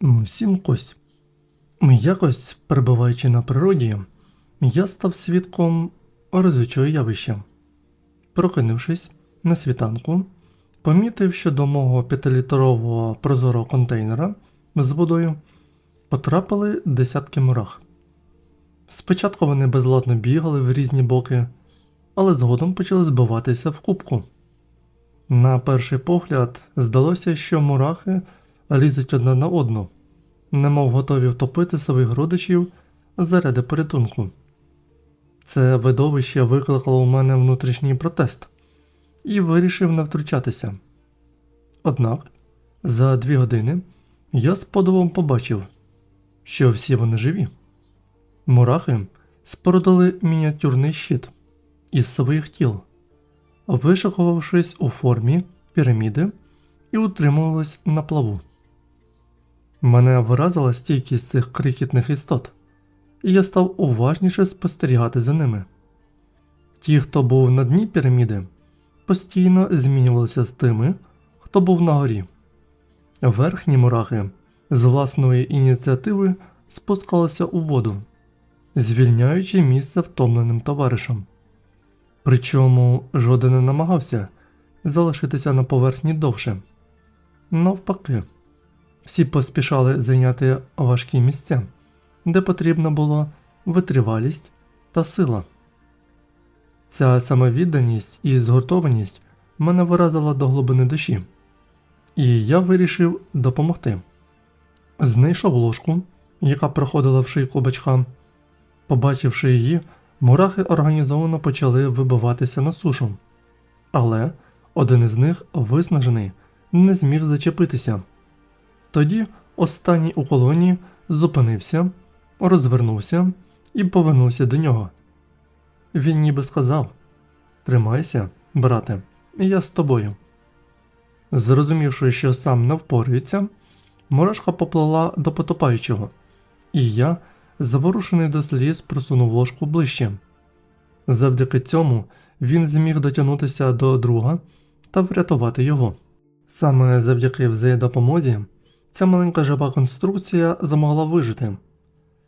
Всім кось. Якось, перебуваючи на природі, я став свідком разючого явища. Прокинувшись на світанку, помітив, що до мого п'ятилітрового прозорого контейнера з водою потрапили десятки мурах. Спочатку вони безладно бігали в різні боки, але згодом почали збиватися в кубку. На перший погляд здалося, що мурахи лізуть одна на одну, немов готові втопити своїх родичів заради порятунку. Це видовище викликало у мене внутрішній протест і вирішив не втручатися. Однак за дві години я з подивом побачив, що всі вони живі. Мурахи спорудили мініатюрний щит із своїх тіл, вишикувавшись у формі піраміди і утримувались на плаву. Мене вразила стійкість цих крихітних істот, і я став уважніше спостерігати за ними. Ті, хто був на дні піраміди, постійно змінювалися з тими, хто був на горі. Верхні мурахи з власної ініціативи спускалися у воду, звільняючи місце втомленим товаришам. Причому жоден не намагався залишитися на поверхні довше. Навпаки, всі поспішали зайняти важкі місця, де потрібна була витривалість та сила. Ця самовідданість і згуртованість мене виразила до глибини душі, і я вирішив допомогти. Знайшов ложку, яка проходила в шийку бачка. Побачивши її, мурахи організовано почали вибиватися на сушу. Але один із них, виснажений, не зміг зачепитися. Тоді останній у колонії зупинився, розвернувся і повернувся до нього. Він ніби сказав: Тримайся, брате, я з тобою. Зрозумівши, що сам не впорюється, мурашка поплила до потопаючого, і я, заворушений до сліз, просунув ложку ближче. Завдяки цьому він зміг дотягнутися до друга та врятувати його. Саме завдяки взаємодопомозі ця маленька жива конструкція змогла вижити.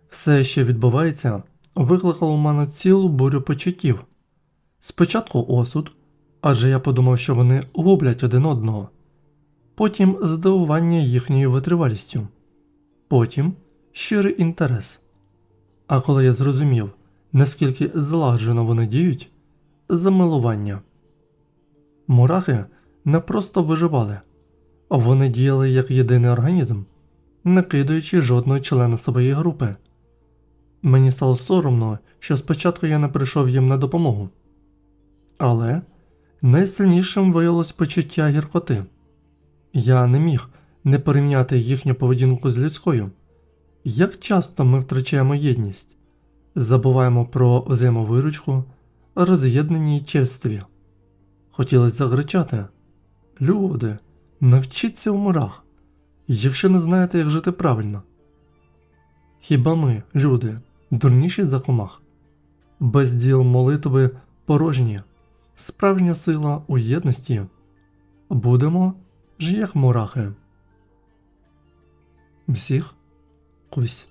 Все, що відбувається, викликало у мене цілу бурю почуттів. Спочатку осуд, адже я подумав, що вони гублять один одного, потім здивування їхньою витривалістю, потім щирий інтерес. А коли я зрозумів, наскільки злагоджено вони діють, замилування. Мурахи не просто виживали, вони діяли як єдиний організм, не кидаючи жодного члена своєї групи. Мені стало соромно, що спочатку я не прийшов їм на допомогу. Але найсильнішим виявилось почуття гіркоти. Я не міг не порівняти їхню поведінку з людською. Як часто ми втрачаємо єдність, забуваємо про взаємовиручку, роз'єднаній черстві. Хотілося загричати. Люди, навчіться у мурах, якщо не знаєте, як жити правильно. Хіба ми, люди, дурніші за комах? Без діл молитви порожні, справжня сила у єдності. Будемо ж як мурахи. Всіх кусь.